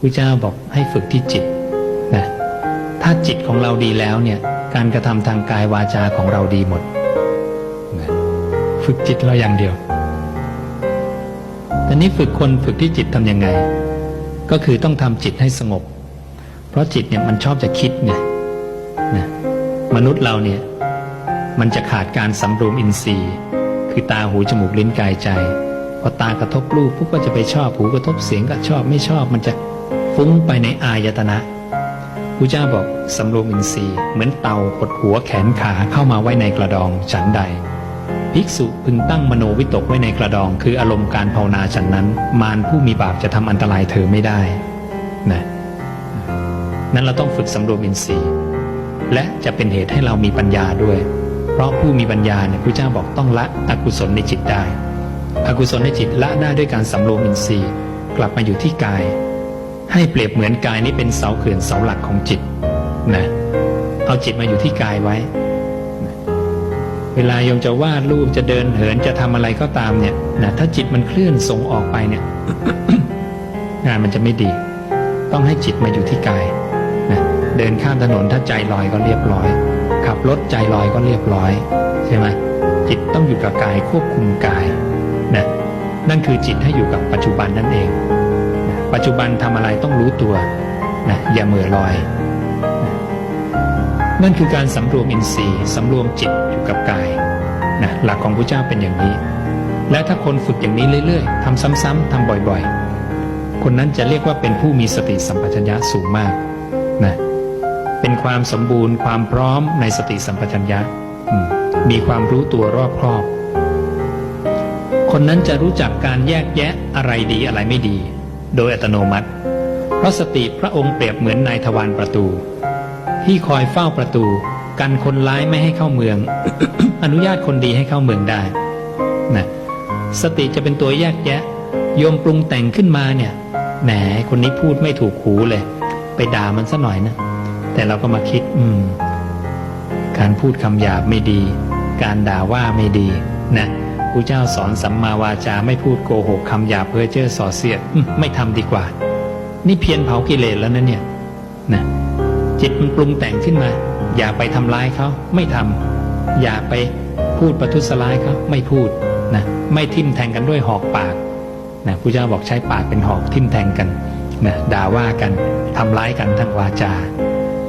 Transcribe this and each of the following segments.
พระเจ้าบอกให้ฝึกที่จิตนะถ้าจิตของเราดีแล้วเนี่ยการกระทำทางกายวาจาของเราดีหมดนะฝึกจิตเราอย่างเดียวแต่นี้ฝึกคนฝึกที่จิตทำยังไง ก็คือต้องทำจิตให้สงบ เพราะจิตเนี่ยมันชอบจะคิดไงนะมนุษย์เราเนี่ยมันจะขาดการสำรวมอินทรีย์ คือตาหูจมูกลิ้นกายใจ พอตากระทบรูปปุ๊บก็จะไปชอบหูกระทบเสียงก็ชอบไม่ชอบมันจะฟุ้งไปในอายตนะพระเจ้าบอกสำรวมอินทรีย์เหมือนเตากดหัวแขนขาเข้ามาไว้ในกระดองฉันใด ภิกษุพึงตั้งมโนวิตกไว้ในกระดอง คืออารมณ์การภาวนาฉันนั้น มารผู้มีบาปจะทำอันตรายเธอไม่ได้นะนั้นเราต้องฝึกสำรวมอินทรีย์ และจะเป็นเหตุให้เรามีปัญญาด้วย เพราะผู้มีปัญญาเนี่ยพระเจ้าบอกต้องละอกุศลในจิตได้ อกุศลในจิตละได้ด้วยการสำรวมอินทรีย์ กลับมาอยู่ที่กาย ให้เปรียบเหมือนกายนี้เป็นเสาเขื่อนเสาหลักของจิตนะเอาจิตมาอยู่ที่กายไว้ เวลาโยมจะวาดรูปจะเดินเหินจะทำอะไรก็ตามเนี่ยนะถ้าจิตมันเคลื่อนส่งออกไปเนี่ย งานมันจะไม่ดี ต้องให้จิตมาอยู่ที่กายนะเดินข้ามถนนถ้าใจลอยก็เรียบร้อย ขับรถใจลอยก็เรียบร้อย ใช่ไหมจิตต้องอยู่กับกายควบคุมกาย นะนั่นคือจิตให้อยู่กับปัจจุบันนั่นเองนะปัจจุบันทำอะไรต้องรู้ตัวนะอย่าเหม่อลอยนะนั่นคือการสำรวมอินทรีย์สำรวมจิตอยู่กับกายนะหลักของพระเจ้าเป็นอย่างนี้ และถ้าคนฝึกอย่างนี้เรื่อยๆทำซ้ำๆทำบ่อยๆ คนนั้นจะเรียกว่าเป็นผู้มีสติสัมปชัญญะสูงมากนะเป็นความสมบูรณ์ความพร้อมในสติสัมปชัญญะ มีความรู้ตัวรอบครอบ คนนั้นจะรู้จักการแยกแยะอะไรดีอะไรไม่ดี โดยอัตโนมัติ เพราะสติพระองค์เปรียบเหมือนนายทวารประตู ที่คอยเฝ้าประตู กันคนร้ายไม่ให้เข้าเมือง อนุญาตคนดีให้เข้าเมืองได้นะสติจะเป็นตัวแยกแยะ โยมปรุงแต่งขึ้นมาเนี่ยแหมคนนี้พูดไม่ถูกหูเลย ไปด่ามันซะหน่อยนะ แต่เราก็มาคิด อืม การพูดคำหยาบไม่ดี การด่าว่าไม่ดีนะ ครูเจ้าสอนสัมมาวาจาไม่พูดโกหกคำหยาบเพ้อเจ้อส่อเสียดไม่ทำดีกว่า นี่เพียนเผากิเลสแล้วนะเนี่ยนะจิตมันปรุงแต่งขึ้นมา อย่าไปทำร้ายเขาไม่ทำอย่าไปพูดประทุษร้ายเขาไม่พูดนะไม่ทิ่มแทงกันด้วยหอกปากนะครูเจ้าบอกใช้ปากเป็นหอกทิ่มแทงกันนะด่าว่ากันทำร้ายกันทางวาจา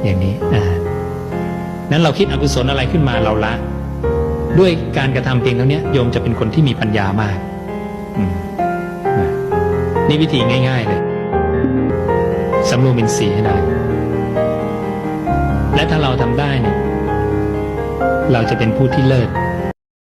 อย่างนี้อ่านั้นเราคิดอกุศลอะไรขึ้นมาเราละ ด้วยการกระทำเพียงเท่านี้โยมจะเป็นคนที่มีปัญญามากอนะนี่วิธีง่าย ๆ เลยสำรวมอินทรีย์ให้ได้ และถ้าเราทำได้เนี่ยเราจะเป็นผู้ที่เลิศ